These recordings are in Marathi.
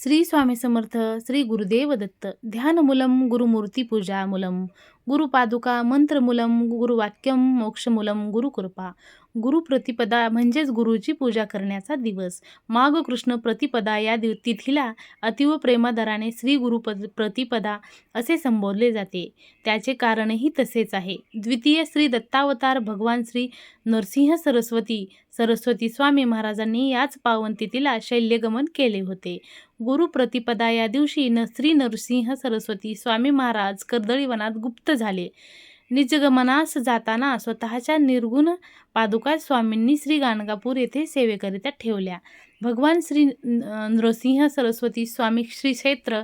श्री स्वामी समर्थ श्री गुरुदेव दत्त ध्यानमूलं गुरुमूर्ती पूजा मूलं गुरुपादुका मंत्रमूलम गुरुवाक्यम मोक्षमूलम गुरुकृपा. गुरुप्रतिपदा म्हणजेच गुरुची पूजा करण्याचा दिवस. माघ कृष्ण प्रतिपदा या दिव तिथीला अतिव प्रेमादराने श्री गुरुपद प्रतिपदा असे संबोधले जाते. त्याचे कारणही तसेच आहे. द्वितीय श्री दत्तावतार भगवान श्री नरसिंह सरस्वती सरस्वती स्वामी महाराजांनी याच पावन तिथीला शैल्यगमन केले होते. गुरुप्रतिपदा या दिवशी न श्री नरसिंह सरस्वती स्वामी महाराज कर्दळीवनात गुप्त झाले. निजगमनास जाताना स्वतःच्या निर्गुण पादुका स्वामींनी श्री गाणगापूर येथे सेवेकरिता ठेवल्या. भगवान श्री नृसिंह सरस्वती स्वामी श्री क्षेत्र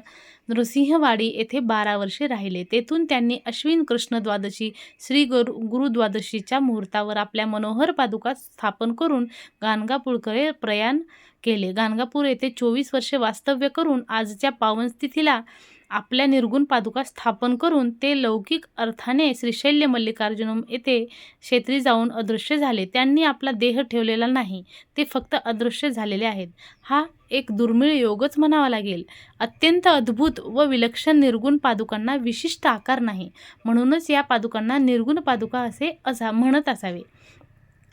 नृसिंहवाडी येथे बारा वर्षे राहिले. तेथून त्यांनी अश्विन कृष्ण द्वादशी श्री गुरु गुरुद्वादशीच्या मुहूर्तावर आपल्या मनोहर पादुका स्थापन करून गाणगापूरकडे प्रयाण केले. गाणगापूर येथे चोवीस वर्षे वास्तव्य करून आजच्या पावन तिथीला आपल्या निर्गुण पादुका स्थापन करून ते लौकिक अर्थाने श्रीशैल्य मल्लिकार्जुनम येथे क्षेत्री जाऊन अदृश्य झाले. त्यांनी आपला देह ठेवलेला नाही ते फक्त अदृश्य झालेले आहेत. हा एक दुर्मिळ योगच म्हणावा लागेल. अत्यंत अद्भुत व विलक्षण निर्गुण पादुकांना विशिष्ट आकार नाही. म्हणूनच या पादुकांना निर्गुण पादुका असे असा म्हणत असावे.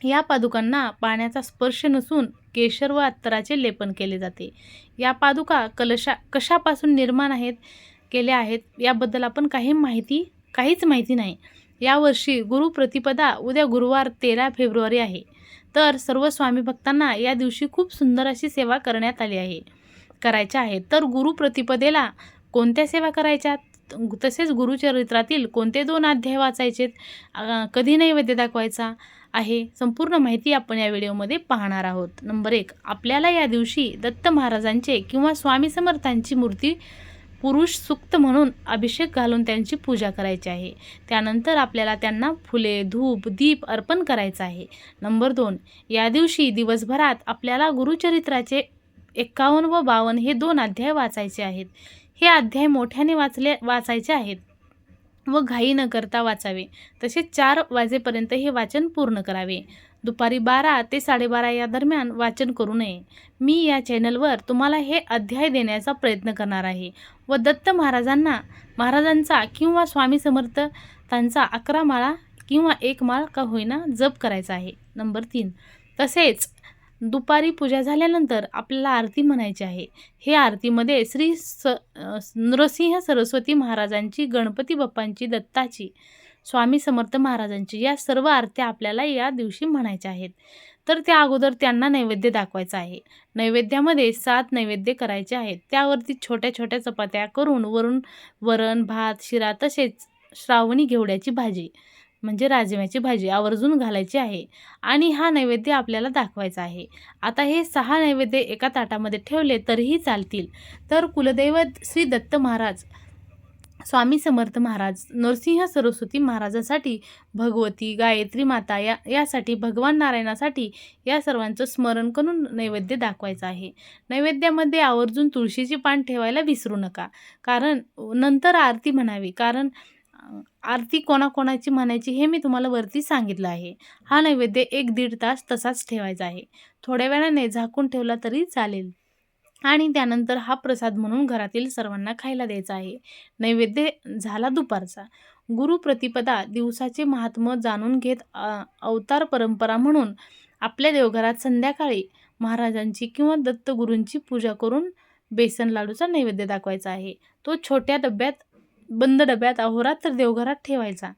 या पादुकांना पाण्याचा स्पर्श नसून केशर व अत्तराचे लेपन केले जाते. या पादुका कलशा कशापासून निर्माण आहेत? केल्या आहेत याबद्दल आपण काही माहिती काहीच माहिती नाही. यावर्षी गुरुप्रतिपदा उद्या गुरुवार तेरा फेब्रुवारी आहे. तर सर्व स्वामी भक्तांना या दिवशी खूप सुंदर अशी सेवा करण्यात आली आहे. करायच्या आहेत. तर गुरुप्रतिपदेला कोणत्या सेवा करायच्या तसेच गुरुचरित्रातील कोणते दोन अध्याय वाचायचेत? कधी कधी नैवेद्य दाखवायचा आहे? संपूर्ण माहिती आपण या व्हिडिओमध्ये पाहणार आहोत. नंबर एक आपल्याला या दिवशी दत्त महाराजांचे किंवा स्वामी समर्थांची मूर्ती पुरुष सुक्त म्हणून अभिषेक घालून त्यांची पूजा करायची आहे. त्यानंतर आपल्याला त्यांना फुले धूप दीप अर्पण करायचं आहे. नंबर दोन या दिवशी दिवसभरात आपल्याला गुरुचरित्राचे एक्कावन्न व बावन्न हे दोन अध्याय वाचायचे आहेत. हे अध्याय मोठ्याने वाचले वाचायचे आहेत. व घाई न करता वाचावे. तसेच चार वाजेपर्यंत हे वाचन पूर्ण करावे. दुपारी बारा ते साडेबारा या दरम्यान वाचन करू नये. मी या चॅनलवर तुम्हाला हे अध्याय देण्याचा प्रयत्न करणार आहे व दत्त महाराजांना महाराजांचा किंवा स्वामी समर्थांचा अकरा माळा किंवा एक माळ का होईना जप करायचा आहे. नंबर तीन. तसेच दुपारी पूजा झाल्यानंतर आपल्याला आरती म्हणायची आहे. हे आरतीमध्ये श्री स नृसिंह सरस्वती महाराजांची गणपती बाप्पांची दत्ताची स्वामी समर्थ महाराजांची या सर्व आरत्या आपल्याला या दिवशी म्हणायच्या आहेत. तर त्या अगोदर त्यांना नैवेद्य दाखवायचा आहे. नैवेद्यामध्ये सात नैवेद्य करायचे आहेत. त्यावरती छोट्या छोट्या चपात्या करून वरून वरण भात शिरा तसेच श्रावणी घेवड्याची भाजी म्हणजे राजम्याची भाजी आवर्जून घालायची आहे आणि हा नैवेद्य आपल्याला दाखवायचा आहे. आता हे सहा नैवेद्य एका ताटामध्ये ठेवले तरीही चालतील. तर कुलदैवत श्री दत्त महाराज स्वामी समर्थ महाराज नरसिंह सरस्वती महाराजांसाठी भगवती गायत्री माता या यासाठी भगवान नारायणासाठी या सर्वांचं स्मरण करून नैवेद्य दाखवायचं आहे. नैवेद्यामध्ये आवर्जून तुळशीची पान ठेवायला विसरू नका. कारण नंतर आरती म्हणावी. कारण आरती कोणाकोणाची म्हणायची हे मी तुम्हाला वरती सांगितलं आहे. हा नैवेद्य एक दीड तास तसाच ठेवायचा आहे. थोड्या वेळाने झाकून ठेवला तरी चालेल. आणि त्यानंतर हा प्रसाद म्हणून घरातील सर्वांना खायला द्यायचा आहे. नैवेद्य झाला दुपारचा. गुरुप्रतिपदा दिवसाचे महात्म्य जाणून घेत अवतार परंपरा म्हणून आपल्या देवघरात संध्याकाळी महाराजांची किंवा दत्तगुरूंची पूजा करून बेसन लाडूचा नैवेद्य दाखवायचा आहे. तो छोट्या डब्यात बंद डब्यात अहोरात्र देवघरात ठेवायचा.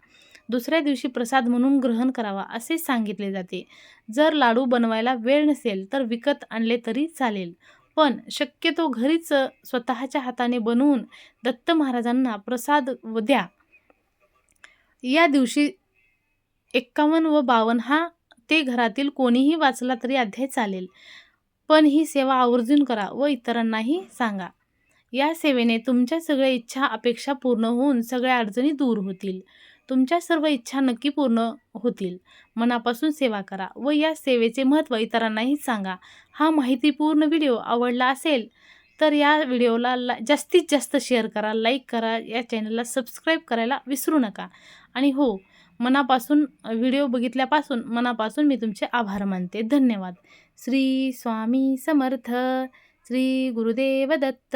दुसऱ्या दिवशी प्रसाद म्हणून ग्रहण करावा असे सांगितले जाते. जर लाडू बनवायला वेळ नसेल तर विकत आणले तरी चालेल. पण शक्यतो घरीच स्वतःच्या हाताने बनवून दत्त महाराजांना प्रसाद व द्या. या दिवशी एक्कावन्न व बावन्न हा ते घरातील कोणीही वाचला तरी अध्याय चालेल. पण ही सेवा आवर्जून करा व इतरांनाही सांगा. या सेवेने तुमच्या सगळ्या इच्छा अपेक्षा पूर्ण होऊन सगळ्या अडचणी दूर होतील. तुमच्या सर्व इच्छा नक्की पूर्ण होतील. मनापासून सेवा करा व या सेवेचे महत्त्व इतरांनाही सांगा. हा माहितीपूर्ण व्हिडिओ आवडला असेल तर या व्हिडिओला ला जास्तीत जास्त शेअर करा लाईक करा या चॅनलला सबस्क्राईब करायला विसरू नका. आणि हो मनापासून व्हिडिओ बघितल्यापासून मनापासून मी तुमचे आभार मानते. धन्यवाद. श्री स्वामी समर्थ. श्री गुरुदेव दत्त